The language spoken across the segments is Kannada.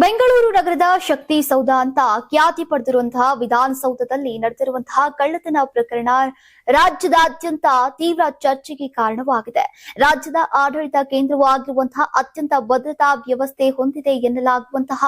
ಬೆಂಗಳೂರು ನಗರದ ಶಕ್ತಿ ಸೌಧ ಅಂತ ಖ್ಯಾತಿ ಪಡೆದಿರುವಂತಹ ವಿಧಾನಸೌಧದಲ್ಲಿ ನಡೆದಿರುವಂತಹ ಕಳ್ಳತನ ಪ್ರಕರಣ ರಾಜ್ಯದಾದ್ಯಂತ ತೀವ್ರ ಚರ್ಚೆಗೆ ಕಾರಣವಾಗಿದೆ. ರಾಜ್ಯದ ಆಡಳಿತ ಕೇಂದ್ರವಾಗಿರುವಂತಹ ಅತ್ಯಂತ ಭದ್ರತಾ ವ್ಯವಸ್ಥೆ ಹೊಂದಿದೆ ಎನ್ನಲಾಗುವಂತಹ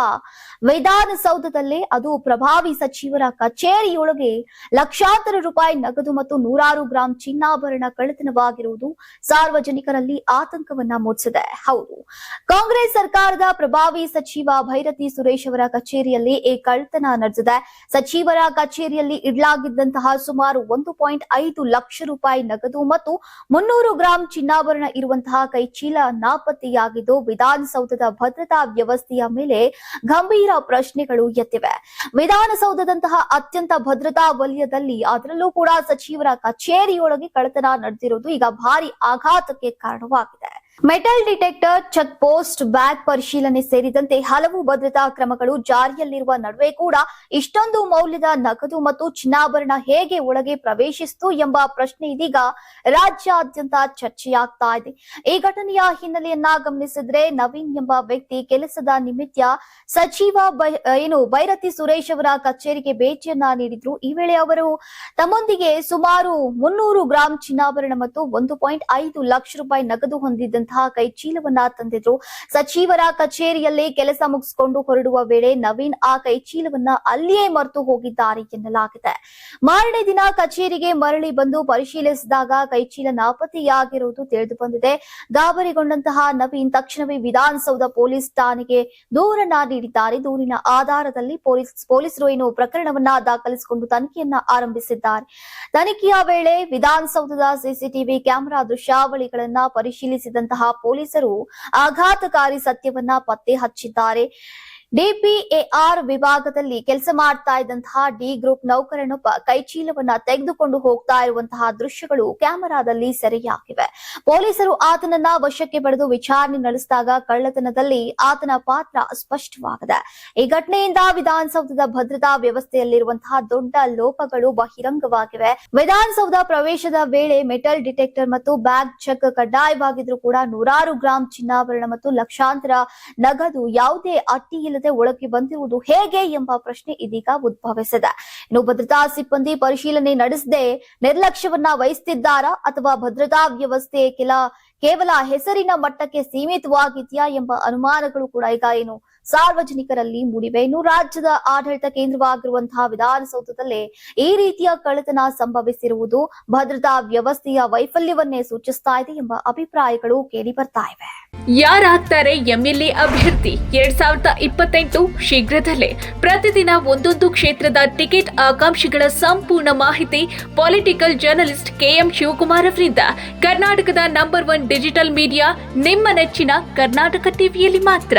ವಿಧಾನಸೌಧದಲ್ಲಿ ಅದು ಪ್ರಭಾವಿ ಸಚಿವರ ಕಚೇರಿಯೊಳಗೆ ಲಕ್ಷಾಂತರ ರೂಪಾಯಿ ನಗದು ಮತ್ತು ನೂರಾರು ಗ್ರಾಂ ಚಿನ್ನಾಭರಣ ಕಳ್ಳತನವಾಗಿರುವುದು ಸಾರ್ವಜನಿಕರಲ್ಲಿ ಆತಂಕವನ್ನ ಮೂಡಿಸಿದೆ. ಹೌದು. ಕಾಂಗ್ರೆಸ್ ಸರ್ಕಾರದ ಪ್ರಭಾವಿ ಸಚಿವ ಭೈರತಿ ಸುರೇಶ್ ಅವರ ಕಚೇರಿಯಲ್ಲಿ ಈ ಕಳ್ಳತನ ನಡೆದಿದೆ. ಸಚಿವರ ಕಚೇರಿಯಲ್ಲಿ ಇಡಲಾಗಿದ್ದಂತಹ ಸುಮಾರು ಒಂದು ಪಾಯಿಂಟ್ ಐದು ಲಕ್ಷ ರೂಪಾಯಿ ನಗದು ಮತ್ತು ಮುನ್ನೂರು ಗ್ರಾಂ ಚಿನ್ನಾಭರಣ ಇರುವಂತಹ ಕೈಚೀಲ ನಾಪತ್ತೆಯಾಗಿದ್ದು, ವಿಧಾನಸೌಧದ ಭದ್ರತಾ ವ್ಯವಸ್ಥೆಯ ಮೇಲೆ ಗಂಭೀರ ಪ್ರಶ್ನೆಗಳು ಎತ್ತಿವೆ ವಿಧಾನಸೌಧದಂತಹ ಅತ್ಯಂತ ಭದ್ರತಾ ವಲಯದಲ್ಲಿ ಅದರಲ್ಲೂ ಕೂಡ ಸಚಿವರ ಕಚೇರಿಯೊಳಗೆ ಕಳ್ಳತನ ನಡೆದಿರುವುದು ಈಗ ಭಾರಿ ಆಘಾತಕ್ಕೆ ಕಾರಣವಾಗಿದೆ. Metal detector, check post, bag ಪರಿಶೀಲನೆ ಸೇರಿದಂತೆ ಹಲವು ಭದ್ರತಾ ಕ್ರಮಗಳು ಜಾರಿಯಲ್ಲಿರುವ ನಡುವೆ ಕೂಡ ಇಷ್ಟೊಂದು ಮೌಲ್ಯದ ನಗದು ಮತ್ತು ಚಿನ್ನಾಭರಣ ಹೇಗೆ ಒಳಗೆ ಪ್ರವೇಶಿಸಿತು ಎಂಬ ಪ್ರಶ್ನೆ ಇದೀಗ ರಾಜ್ಯಾದ್ಯಂತ ಚರ್ಚೆಯಾಗ್ತಾ ಇದೆ. ಈ ಘಟನೆಯ ಹಿನ್ನೆಲೆಯನ್ನ ಗಮನಿಸಿದ್ರೆ ನವೀನ್ ಎಂಬ ವ್ಯಕ್ತಿ ಕೆಲಸದ ನಿಮಿತ್ತ ಸಚಿವ ಏನು ಭೈರತಿ ಸುರೇಶ್ ಅವರ ಕಚೇರಿಗೆ ಭೇಟಿಯನ್ನ ನೀಡಿದ್ರು. ಈ ವೇಳೆ ಅವರು ತಮ್ಮೊಂದಿಗೆ ಸುಮಾರು ಮುನ್ನೂರು ಗ್ರಾಂ ಚಿನ್ನಾಭರಣ ಮತ್ತು ಒಂದು ಪಾಯಿಂಟ್ ಐದು ಲಕ್ಷ ರೂಪಾಯಿ ನಗದು ಹೊಂದಿದ್ದಂತಹ ಕೈ ಚೀಲವನ್ನ ತಂದಿದ್ರು. ಸಚಿವರ ಕಚೇರಿಯಲ್ಲಿ ಕೆಲಸ ಮುಗಿಸಿಕೊಂಡು ಹೊರಡುವ ವೇಳೆ ನವೀನ್ ಆ ಕೈಚೀಲವನ್ನ ಅಲ್ಲಿಯೇ ಮರೆತು ಹೋಗಿದ್ದಾರೆ ಎನ್ನಲಾಗಿದೆ. ಮಾರನೇ ದಿನ ಕಚೇರಿಗೆ ಮರಳಿ ಬಂದು ಪರಿಶೀಲಿಸಿದಾಗ ಕೈಚೀಲ ನಾಪತ್ತೆಯಾಗಿರುವುದು ತಿಳಿದು ಬಂದಿದೆ. ಗಾಬರಿಗೊಂಡಂತಹ ನವೀನ್ ತಕ್ಷಣವೇ ವಿಧಾನಸೌಧ ಪೊಲೀಸ್ ಠಾಣೆಗೆ ದೂರನ್ನ ನೀಡಿದ್ದಾರೆ. ದೂರಿನ ಆಧಾರದಲ್ಲಿ ಪೊಲೀಸ್, ಪೊಲೀಸರು ಏನು ಪ್ರಕರಣವನ್ನ ದಾಖಲಿಸಿಕೊಂಡು ತನಿಖೆಯನ್ನ ಆರಂಭಿಸಿದ್ದಾರೆ. ತನಿಖೆಯ ವೇಳೆ ವಿಧಾನಸೌಧದ ಸಿಸಿಟಿವಿ ಕ್ಯಾಮೆರಾ ದೃಶ್ಯಾವಳಿಗಳನ್ನ ಪರಿಶೀಲಿಸಿದಂತಹ ಪೊಲೀಸರು ಆಘಾತಕಾರಿ ಸತ್ಯವನ್ನ ಪತ್ತೆ ಹಚ್ಚಿದ್ದಾರೆ. ಡಿಪಿಎಆರ್ ವಿಭಾಗದಲ್ಲಿ ಕೆಲಸ ಮಾಡ್ತಾ ಇದ್ದಂತಹ ಡಿ ಗ್ರೂಪ್ ನೌಕರನೊಬ್ಬ ಕೈಚೀಲವನ್ನ ತೆಗೆದುಕೊಂಡು ಹೋಗ್ತಾ ಇರುವಂತಹ ದೃಶ್ಯಗಳು ಕ್ಯಾಮೆರಾದಲ್ಲಿ ಸೆರೆಯಾಗಿವೆ. ಪೊಲೀಸರು ಆತನನ್ನ ವಶಕ್ಕೆ ಪಡೆದು ವಿಚಾರಣೆ ನಡೆಸಿದಾಗ ಕಳ್ಳತನದಲ್ಲಿ ಆತನ ಪಾತ್ರ ಸ್ಪಷ್ಟವಾಗಿದೆ. ಈ ಘಟನೆಯಿಂದ ವಿಧಾನಸೌಧದ ಭದ್ರತಾ ವ್ಯವಸ್ಥೆಯಲ್ಲಿರುವಂತಹ ದೊಡ್ಡ ಲೋಪಗಳು ಬಹಿರಂಗವಾಗಿವೆ. ವಿಧಾನಸೌಧ ಪ್ರವೇಶದ ವೇಳೆ ಮೆಟಲ್ ಡಿಟೆಕ್ಟರ್ ಮತ್ತು ಬ್ಯಾಗ್ ಚೆಕ್ ಕಡ್ಡಾಯವಾಗಿದ್ರೂ ಕೂಡ ನೂರಾರು ಗ್ರಾಂ ಚಿನ್ನಾಭರಣ ಮತ್ತು ಲಕ್ಷಾಂತರ ನಗದು ಯಾವುದೇ ಅಟ್ಟಿ ಇಲ್ಲದೆ ಒಳಗೆ ಬಂದಿರುವುದು ಹೇಗೆ ಎಂಬ ಪ್ರಶ್ನೆ ಇದೀಗ ಉದ್ಭವಿಸಿದೆ. ಇನ್ನು ಭದ್ರತಾ ಸಿಬ್ಬಂದಿ ಪರಿಶೀಲನೆ ನಡೆಸದೆ ನಿರ್ಲಕ್ಷ್ಯವನ್ನ ವಹಿಸುತ್ತಿದ್ದಾರಾ ಅಥವಾ ಭದ್ರತಾ ವ್ಯವಸ್ಥೆ ಕೆಲ ಕೇವಲ ಹೆಸರಿನ ಮಟ್ಟಕ್ಕೆ ಸೀಮಿತವಾಗಿದೆಯಾ ಎಂಬ ಅನುಮಾನಗಳು ಕೂಡ ಈಗ ಏನು ಸಾರ್ವಜನಿಕರಲ್ಲಿ ಮೂಡಿವೆ. ಇನ್ನು ರಾಜ್ಯದ ಆಡಳಿತ ಕೇಂದ್ರವಾಗಿರುವಂತಹ ವಿಧಾನಸೌಧದಲ್ಲೇ ಈ ರೀತಿಯ ಕಳತನ ಸಂಭವಿಸಿರುವುದು ಭದ್ರತಾ ವ್ಯವಸ್ಥೆಯ ವೈಫಲ್ಯವನ್ನೇ ಸೂಚಿಸ್ತಾ ಇದೆ ಎಂಬ ಅಭಿಪ್ರಾಯಗಳು ಕೇಳಿ ಬರ್ತಾ ಇವೆ. ಯಾರಾಗ್ತಾರೆ ಎಂಎಲ್ಎ ಅಭ್ಯರ್ಥಿ? ಎರಡ್ ಸಾವಿರದ ಇಪ್ಪತ್ತೆಂಟು ಶೀಘ್ರದಲ್ಲೇ ಪ್ರತಿದಿನ ಒಂದೊಂದು ಕ್ಷೇತ್ರದ ಟಿಕೆಟ್ ಆಕಾಂಕ್ಷಿಗಳ ಸಂಪೂರ್ಣ ಮಾಹಿತಿ ಪೊಲಿಟಿಕಲ್ ಜರ್ನಲಿಸ್ಟ್ ಕೆಎಂ ಶಿವಕುಮಾರ್ ಅವರಿಂದ. ಕರ್ನಾಟಕದ ನಂಬರ್ ಒನ್ ಡಿಜಿಟಲ್ ಮೀಡಿಯಾ ನಿಮ್ಮ ನೆಚ್ಚಿನ ಕರ್ನಾಟಕ ಟಿವಿಯಲ್ಲಿ ಮಾತ್ರ.